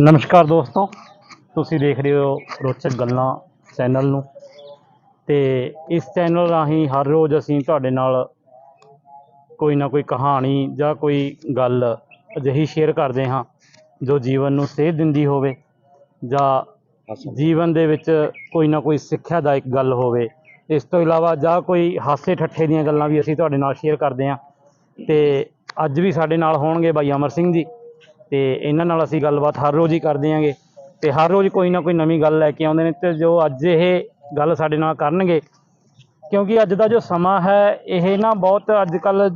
ਨਮਸਕਾਰ ਦੋਸਤੋ। ਤੁਸੀਂ ਦੇਖ ਰਹੇ ਹੋ ਰੋਚਕ ਗੱਲਾਂ ਚੈਨਲ ਨੂੰ। ਤੇ ਇਸ ਚੈਨਲ ਰਾਹੀਂ ਹਰ ਰੋਜ਼ ਅਸੀਂ ਤੁਹਾਡੇ ਨਾਲ ਕੋਈ ਨਾ ਕੋਈ ਕਹਾਣੀ ਜਾਂ ਕੋਈ ਗੱਲ ਅਜਿਹੀ ਸ਼ੇਅਰ ਕਰਦੇ ਹਾਂ ਜੋ ਜੀਵਨ ਨੂੰ ਸੇਧ ਦਿੰਦੀ ਹੋਵੇ ਜਾਂ ਜੀਵਨ ਦੇ ਵਿੱਚ ਕੋਈ ਨਾ ਕੋਈ ਸਿੱਖਿਆਦਾਇਕ ਗੱਲ ਹੋਵੇ। ਇਸ ਤੋਂ ਇਲਾਵਾ ਜਾਂ ਕੋਈ ਹਾਸੇ ਠੱਠੇ ਦੀਆਂ ਗੱਲਾਂ ਵੀ ਅਸੀਂ ਤੁਹਾਡੇ ਨਾਲ ਸ਼ੇਅਰ ਕਰਦੇ ਹਾਂ। ਤੇ ਅੱਜ ਵੀ ਸਾਡੇ ਨਾਲ ਹੋਣਗੇ ਬਾਈ ਅਮਰ ਸਿੰਘ ਜੀ। ਤੇ ਇਹਨਾਂ ਨਾਲ ਅਸੀਂ ਗੱਲਬਾਤ ਹਰ ਰੋਜ਼ ਹੀ ਕਰਦੇ ਆਂਗੇ ਤੇ ਹਰ ਰੋਜ਼ ਕੋਈ ਨਾ ਕੋਈ ਨਵੀਂ ਗੱਲ ਲੈ ਕੇ ਆਉਂਦੇ ਨੇ ਤੇ ਜੋ ਅੱਜ ਇਹ ਗੱਲ ਸਾਡੇ ਨਾਲ ਕਰਨਗੇ ਕਿਉਂਕਿ ਅੱਜ ਦਾ ਜੋ ਸਮਾਂ ਹੈ ਇਹ ਨਾ ਬਹੁਤ ਅੱਜ ਕੱਲ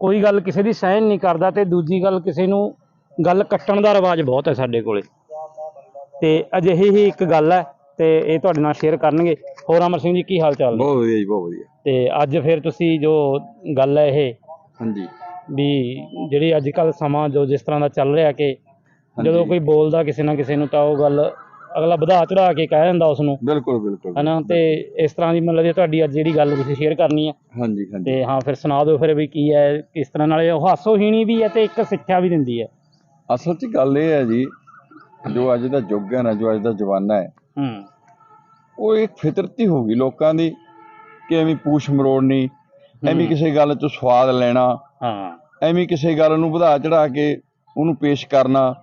ਕੋਈ ਗੱਲ ਕਿਸੇ ਦੀ ਸਹਿਣ ਨਹੀਂ ਕਰਦਾ ਤੇ ਦੂਜੀ ਗੱਲ ਕਿਸੇ ਨੂੰ ਗੱਲ ਕੱਟਣ ਦਾ ਰਿਵਾਜ ਬਹੁਤ ਹੈ ਸਾਡੇ ਕੋਲੇ। ਤੇ ਅਜਿਹੀ ਹੀ ਇੱਕ ਗੱਲ ਹੈ ਤੇ ਇਹ ਤੁਹਾਡੇ ਨਾਲ ਸ਼ੇਅਰ ਕਰਨਗੇ। ਹੋਰ ਅਮਰ ਸਿੰਘ ਜੀ ਕੀ ਹਾਲ ਚਾਲ ਨੇ? ਬਹੁਤ ਵਧੀਆ ਜੀ ਬਹੁਤ ਵਧੀਆ। ਤੇ ਅੱਜ ਫਿਰ ਤੁਸੀਂ ਜੋ ਗੱਲ ਹੈ ਇਹ ਹਾਂਜੀ। ਵੀ ਜਿਹੜੀ ਅੱਜ ਕੱਲ ਸਮਾਂ ਜੋ ਜਿਸ ਤਰ੍ਹਾਂ ਦਾ ਚੱਲ ਰਿਹਾ ਕਿ ਜਦੋਂ। ਕੋਈ ਬੋਲਦਾ ਕਿਸੇ ਨਾ ਕਿਸੇ ਨੂੰ ਤਾਂ ਉਹ ਗੱਲ ਅਗਲਾ ਵਧਾ ਚੜਾ ਕੇ ਕਹਿ ਦਿੰਦਾ ਉਸ ਨੂੰ ਬਿਲਕੁਲ ਬਿਲਕੁਲ। ਹਨਾ ਤੇ ਇਸ ਤਰ੍ਹਾਂ ਦੀ ਮਤਲਬ ਜੇ ਤੁਹਾਡੀ ਅੱਜ ਜਿਹੜੀ ਗੱਲ ਤੁਸੀਂ ਸ਼ੇਅਰ ਕਰਨੀ ਹੈ ਹਾਂਜੀ ਹਾਂਜੀ। ਤੇ ਹਾਂ ਫਿਰ ਸੁਣਾ ਦਿਓ ਫਿਰ ਵੀ ਕੀ ਹੈ ਕਿਸ ਤਰ੍ਹਾਂ ਨਾਲ ਉਹ ਹਾਸੋਹੀਣੀ ਵੀ ਹੈ ਤੇ ਇੱਕ ਸਿੱਖਿਆ ਵੀ ਦਿੰਦੀ ਹੈ। ਅਸਲ 'ਚ ਗੱਲ ਇਹ ਹੈ ਜੀ ਜੋ ਅੱਜ ਦਾ ਯੁੱਗ ਹੈ ਨਾ ਜੋ ਅੱਜ ਦਾ ਜ਼ਮਾਨਾ ਹੈ ਹੂੰ। ਉਹ ਇੱਕ ਫਿਤਰਤੀ ਹੋ ਗਈ ਲੋਕਾਂ ਦੀ ਕਿ ਐਵੇਂ ਪੂਛ ਮਰੋੜਨੀ ਐਵੇਂ। ਕਿਸੇ ਗੱਲ 'ਚ ਸਵਾਦ ਲੈਣਾ ਹਾਂ। ਐਵੇਂ ਕਿਸੇ ਗੱਲ ਨੂੰ ਵਧਾ ਚੜਾ ਕੇ ਉਹਨੂੰ ਪੇਸ਼ ਕਰਨਾ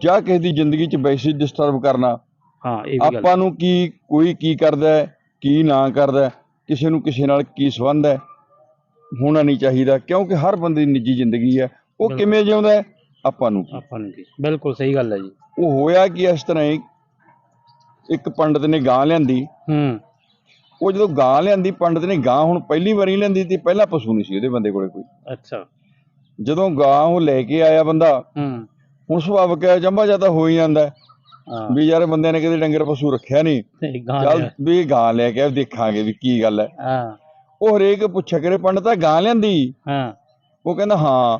ਜਾਂ ਕਿਸੇ ਦੀ ਜ਼ਿੰਦਗੀ 'ਚ ਵੈਸੇ ਡਿਸਟਰਬ ਕਰਨਾ। ਹਾਂ ਇਹ ਵੀ ਗੱਲ ਆਪਾਂ ਨੂੰ ਕੀ ਕੋਈ ਕੀ ਕਰਦਾ ਹੈ ਕੀ ਨਾ ਕਰਦਾ ਹੈ, ਕਿਸੇ ਨੂੰ ਕਿਸੇ ਨਾਲ ਕੀ ਸੰਬੰਧ ਹੈ ਹੋਣਾ ਨਹੀਂ ਚਾਹੀਦਾ ਕਿਉਂਕਿ ਹਰ ਬੰਦੇ ਦੀ ਨਿੱਜੀ ਜ਼ਿੰਦਗੀ ਹੈ। ਉਹ ਬਿਲਕੁਲ। ਕਿਵੇਂ ਜਿਉਂਦਾ ਹੈ ਆਪਾਂ ਨੂੰ ਕੀ। ਆਪਾਂ ਨੂੰ ਕੀ। ਬਿਲਕੁਲ ਸਹੀ ਗੱਲ ਹੈ ਜੀ। ਉਹ ਹੋਇਆ ਕਿ ਇਸ ਤਰ੍ਹਾਂ ਹੀ ਇੱਕ ਪੰਡਤ ਨੇ ਗਾਂ ਲਿਆਂਦੀ। ਹੂੰ। ਉਹ ਜਦੋਂ ਗਾਂ ਲਿਆਂਦੀ ਪੰਡਤ ਨੇ ਗਾਂ ਹੁਣ ਪਹਿਲੀ ਵਾਰੀ ਲਿਆਂਦੀ ਤੇ ਪਹਿਲਾਂ ਪਸ਼ੂ ਨਹੀਂ ਸੀ ਉਹਦੇ ਬੰਦੇ ਕੋਲੇ ਕੋਈ। ਅੱਛਾ। ਜਦੋਂ ਗਾਂ ਉਹ ਲੈ ਕੇ ਆਇਆ ਬੰਦਾ ਹੂੰ। ਹੁਣ ਸੁਭਾਵਕ ਹੈ ਜੰਮਾ ਜ਼ਿਆਦਾ ਹੋ ਹੀ ਜਾਂਦਾ। ਹੈ। ਵੀ ਯਾਰ ਬੰਦਿਆਂ ਨੇ ਕਦੇ ਡੰਗਰ ਪਸ਼ੂ ਰੱਖਿਆ ਨਹੀਂ। ਤੇ ਚੱਲ। ਵੀ ਗਾਂ ਲੈ ਕੇ ਦੇਖਾਂਗੇ ਵੀ ਕੀ ਗੱਲ ਹੈ। ਹਾਂ। ਉਹ ਹਰੇਕ ਪੁੱਛਿਆ ਕਰੇ ਪੰਡਤਾ ਗਾਂ ਲਿਆਂਦੀ। ਹਾਂ। ਉਹ ਕਹਿੰਦਾ ਹਾਂ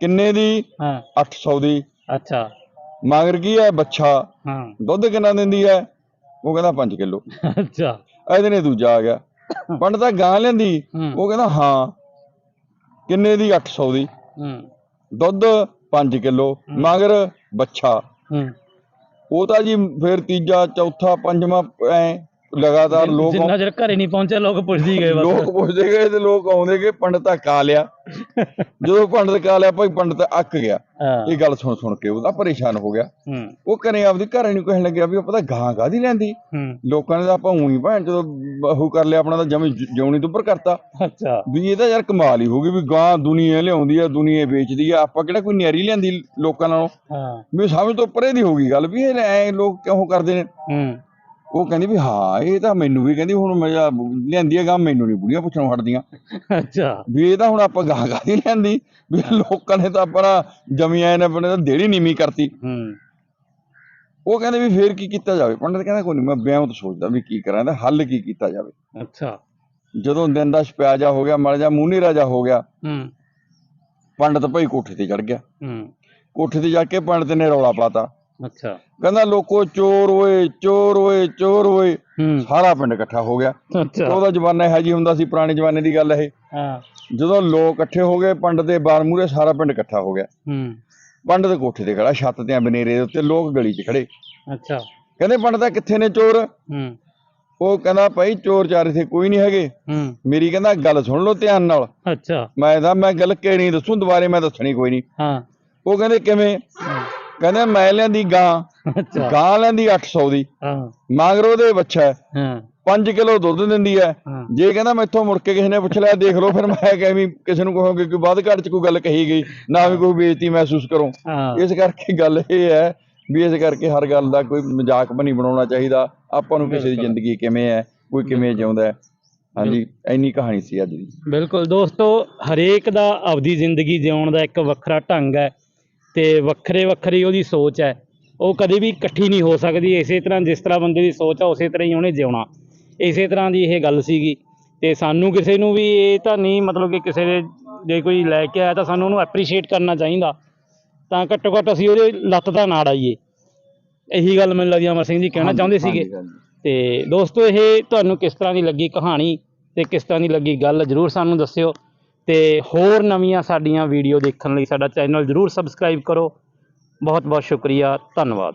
ਕਿੰਨੇ ਦੀ? ਹਾਂ। 800 ਦੀ। ਅੱਛਾ। ਮਗਰ ਕੀ ਹੈ ਬੱਚਾ ਹਾਂ। ਦੁੱਧ ਕਿੰਨਾ ਦਿੰਦੀ ਹੈ? ਉਹ ਕਹਿੰਦਾ 5 ਕਿਲੋ। ਅੱਛਾ। ਇਹਦੇ ਨੇ ਦੂਜਾ ਆ ਗਿਆ। ਪੰਡਤਾ ਗਾਂ ਲਿਆਂਦੀ। ਹੂੰ। ਉਹ ਕਹਿੰਦਾ ਹਾਂ ਕਿੰਨੇ ਦੀ? 800 ਦੀ। ਦੁੱਧ 5 ਕਿਲੋ ਮਗਰ ਹੂੰ। ਉਹ ਤਾਂ ਜੀ ਫਿਰ ਤੀਜਾ ਚੌਥਾ ਪੰਜਵਾਂ ਐ ਲਗਾਤਾਰ ਲੋਕ ਜਿੰਨਾ ਚਿਰ ਘਰੇ ਨਹੀਂ ਪਹੁੰਚੇ ਲੋਕ ਪੁੱਛਦੇ ਗਏ ਬਸ। ਲੋਕ ਪੁੱਛਦੇ ਗਏ ਤੇ ਲੋਕ ਆਉਂਦੇ ਗਏ ਪੰਡਤਾ ਕਾ ਲਿਆ। ਜਦੋਂ ਪੰਡਤ ਕਾ ਲਿਆ ਭਾਈ ਪੰਡਤ ਅੱਕ ਗਿਆ। ਇਹ ਗੱਲ ਸੁਣ ਸੁਣ ਕੇ ਉਹਦਾ ਪਰੇਸ਼ਾਨ ਹੋ ਗਿਆ। ਉਹ ਘਰੇ ਆਪਦੀ ਘਰੇ ਨੂੰ ਕਹਿਣ ਲੱਗਿਆ ਵੀ ਉਹ ਪਤਾ ਗਾਂ ਕਾਹਦੀ ਲੈਂਦੀ? ਲੋਕਾਂ ਨੇ ਤਾਂ ਆਪਾਂ ਉਹੀ ਭੈਣ ਜਦੋਂ ਬਹੂ ਕਰ ਲਿਆ ਆਪਣਾ ਤਾਂ ਜਮੀ ਜਿਉਣੀ ਤੋਂ ਉੱਪਰ ਕਰਤਾ। ਅੱਛਾ। ਵੀ ਇਹ ਤਾਂ ਯਾਰ ਕਮਾਲ ਹੀ ਹੋ ਗਈ ਵੀ ਗਾਂ ਦੁਨੀਆ ਲਿਆਉਂਦੀ ਆ ਦੁਨੀਆ ਵੇਚਦੀ ਆ। ਆਪਾਂ ਕਿਹੜਾ ਕੋਈ ਨਿਆਰੀ ਲਿਆਂਦੀ ਲੋਕਾਂ ਨਾਲੋਂ? ਹਾਂ। ਵੀ ਸਮਝ ਤੋਂ ਪਰੇ ਦੀ ਹੋ ਗਈ ਗੱਲ ਵੀ ਇਹ ਐ ਲੋਕ ਕਿਉਂ ਕਰਦੇ ਨੇ? ਹੂੰ। ਉਹ ਕਹਿੰਦੀ ਵੀ ਹਾਂ ਇਹ ਤਾਂ ਮੈਨੂੰ ਵੀ ਕਹਿੰਦੀ ਹੁਣ ਮੈਂ ਜਾਂ ਲਿਆਂਦੀ ਆ ਗਾਂ ਮੈਨੂੰ ਨਹੀਂ ਬੁੜੀਆਂ ਪੁੱਛਣੋਂ ਹਟਦੀਆਂ। ਅੱਛਾ। ਵੀ ਇਹ ਤਾਂ ਹੁਣ ਆਪਾਂ ਗਾਂ ਕਾਹਦੀ ਲਿਆਂਦੀ ਵੀ ਲੋਕਾਂ ਨੇ ਤਾਂ ਆਪਣਾ ਜਮੀਆਂ ਨੇ ਆਪਣੇ ਤਾਂ ਦੇੜੀ ਨੀਵੀਂ ਕਰਤੀ। ਹੂੰ। ਉਹ ਕਹਿੰਦੇ ਵੀ ਫੇਰ ਕੀ ਕੀਤਾ ਜਾਵੇ? ਪੰਡਤ ਕਹਿੰਦਾ ਕੋਈ ਨਹੀਂ ਮੈਂ ਵਿਆਹ ਤੋਂ ਸੋਚਦਾ ਵੀ ਕੀ ਕਰਾਂ ਇਹਦਾ ਹੱਲ ਕੀ ਕੀਤਾ ਜਾਵੇ? ਅੱਛਾ। ਜਦੋਂ ਦਿਨ ਦਾ ਛਪਿਆਜਾ ਹੋ ਗਿਆ ਮੜ ਜਾ ਮੂਨੀ ਰਾਜਾ ਹੋ ਗਿਆ ਹੂੰ। ਪੰਡਤ ਭਾਈ ਕੋਠੇ ਤੇ ਚੜ ਗਿਆ। ਹੂੰ। ਕੋਠੇ ਤੇ ਜਾ ਕੇ ਪੰਡਤ ਨੇ ਰੌਲਾ ਪਾਤਾ। ਅੱਛਾ। ਕਹਿੰਦਾ ਲੋਕੋ ਚੋਰ ਓਏ ਚੋਰ ਓਏ ਚੋਰ ਓਏ। ਸਾਰਾ ਪਿੰਡ ਇਕੱਠਾ ਹੋ ਗਿਆ। ਉਹਦਾ ਜ਼ਮਾਨਾ ਇਹੋ ਜੀ ਹੁੰਦਾ ਸੀ ਪੁਰਾਣੇ ਜ਼ਮਾਨੇ ਦੀ ਗੱਲ ਇਹ। ਹਾਂ। ਜਦੋਂ ਲੋਕ ਇਕੱਠੇ ਹੋ ਗਏ ਪੰਡਤ ਦੇ ਬਾਰ ਸਾਰਾ ਪਿੰਡ ਇਕੱਠਾ ਹੋ ਗਿਆ। ਹੂੰ। ਪੰਡਤ ਕੋਠੇ ਤੇ ਖੜਾ ਛੱਤ ਤੇ ਬਨੇਰੇ ਦੇ ਉੱਤੇ ਲੋਕ ਗਲੀ 'ਚ ਖੜੇ। ਅੱਛਾ। ਕਹਿੰਦੇ ਪੰਡਤਾ ਕਿੱਥੇ ਨੇ ਚੋਰ? ਹੂੰ। ਉਹ ਕਹਿੰਦਾ ਭਾਈ ਚੋਰ ਚਾਰ ਇੱਥੇ ਕੋਈ ਨਹੀਂ ਹੈਗੇ। ਹੂੰ। ਮੇਰੀ ਕਹਿੰਦਾ ਗੱਲ ਸੁਣ ਲਓ ਧਿਆਨ ਨਾਲ। ਅੱਛਾ। ਮੈਂ ਤਾਂ ਮੈਂ ਗੱਲ ਕਿਹੜੀ ਦੱਸੂ ਦੁਬਾਰੇ ਮੈਂ ਦੱਸਣੀ ਕੋਈ ਨਹੀਂ। ਹਾਂ। ਉਹ ਕਹਿੰਦੇ ਕਿਵੇਂ? ਕਹਿੰਦੇ ਮੈਂ ਲਿਆਂਦੀ ਗਾਂ। ਗਾਂ ਲੈਂਦੀ 800 ਦੀ। ਹਾਂ। ਮਗਰ ਉਹਦੇ ਬੱਚਾ ਹੈ। ਹਾਂ। 5 ਕਿਲੋ ਦੁੱਧ ਦਿੰਦੀ ਹੈ। ਜੇ ਕਹਿੰਦਾ ਮੈਥੋਂ ਮੁੜ ਕੇ ਕਿਸੇ ਨੇ ਪੁੱਛ ਲਿਆ ਦੇਖ ਲਓ ਫਿਰ ਮੈਂ ਕਿਵੇਂ ਕਿਸੇ ਨੂੰ ਕਹੋਗੇ ਕਿ ਵੱਧ ਘੱਟ ਚ ਕੋਈ ਗੱਲ ਕਹੀ ਗਈ ਨਾ ਵੀ ਕੋਈ ਬੇਇੱਜ਼ਤੀ ਮਹਿਸੂਸ ਕਰੋ। ਇਸ ਕਰਕੇ ਗੱਲ ਇਹ ਹੈ ਵੀ ਇਸ ਕਰਕੇ ਹਰ ਗੱਲ ਦਾ ਕੋਈ ਮਜ਼ਾਕ ਬਣੀ ਬਣਾਉਣਾ ਚਾਹੀਦਾ। ਆਪਾਂ ਨੂੰ ਕਿਸੇ ਦੀ। ਜ਼ਿੰਦਗੀ ਕਿਵੇਂ ਹੈ ਕੋਈ ਕਿਵੇਂ ਜਿਉਂਦਾ ਹਾਂਜੀ ਇੰਨੀ ਕਹਾਣੀ ਸੀ ਅੱਜ ਦੀ। ਬਿਲਕੁਲ। ਦੋਸਤੋ ਹਰੇਕ ਦਾ ਆਪਦੀ ਜ਼ਿੰਦਗੀ ਜਿਉਣ ਦਾ ਇੱਕ ਵੱਖਰਾ ਢੰਗ ਹੈ। ਤੇ ਵੱਖਰੇ ਵੱਖਰੀ ਉਹਦੀ ਸੋਚ ਹੈ। ਉਹ ਕਦੇ ਵੀ ਇਕੱਠੀ ਨਹੀਂ ਹੋ ਸਕਦੀ। ਇਸੇ ਤਰ੍ਹਾਂ ਜਿਸ ਤਰ੍ਹਾਂ ਬੰਦੇ ਦੀ ਸੋਚ ਆ ਉਸੇ ਤਰ੍ਹਾਂ ਹੀ ਉਹਨੇ ਜਿਉਣਾ। ਇਸੇ ਤਰ੍ਹਾਂ ਦੀ ਇਹ ਗੱਲ ਸੀਗੀ। ਤੇ ਸਾਨੂੰ ਕਿਸੇ ਨੂੰ ਵੀ ਇਹ ਤਾਂ ਨਹੀਂ ਮਤਲਬ ਕਿ ਕਿਸੇ ਦੇ ਜੇ ਕੋਈ ਲੈ ਕੇ ਆਇਆ ਤਾਂ ਸਾਨੂੰ ਉਹਨੂੰ ਐਪਰੀਸ਼ੀਏਟ ਕਰਨਾ ਚਾਹੀਦਾ। ਤਾਂ ਘੱਟੋ ਘੱਟ ਅਸੀਂ ਉਹਦੇ ਲੱਤ ਦਾ ਨਾੜ ਆਈਏ। ਇਹੀ ਗੱਲ ਮੈਨੂੰ ਲੱਗਦੀ ਅਮਰ ਸਿੰਘ ਜੀ ਕਹਿਣਾ ਚਾਹੁੰਦੇ ਸੀਗੇ। ਤੇ ਦੋਸਤੋ ਇਹ ਤੁਹਾਨੂੰ ਕਿਸ ਤਰ੍ਹਾਂ ਦੀ ਲੱਗੀ ਕਹਾਣੀ ਤੇ ਕਿਸ ਤਰ੍ਹਾਂ ਦੀ ਲੱਗੀ ਗੱਲ ਜਰੂਰ ਸਾਨੂੰ ਦੱਸਿਓ। ਤੇ ਹੋਰ ਨਵੀਆਂ ਸਾਡੀਆਂ ਵੀਡੀਓ ਦੇਖਣ ਲਈ ਸਾਡਾ ਚੈਨਲ ਜਰੂਰ ਸਬਸਕ੍ਰਾਈਬ ਕਰੋ। ਬਹੁਤ ਬਹੁਤ ਸ਼ੁਕਰੀਆ, ਧੰਨਵਾਦ।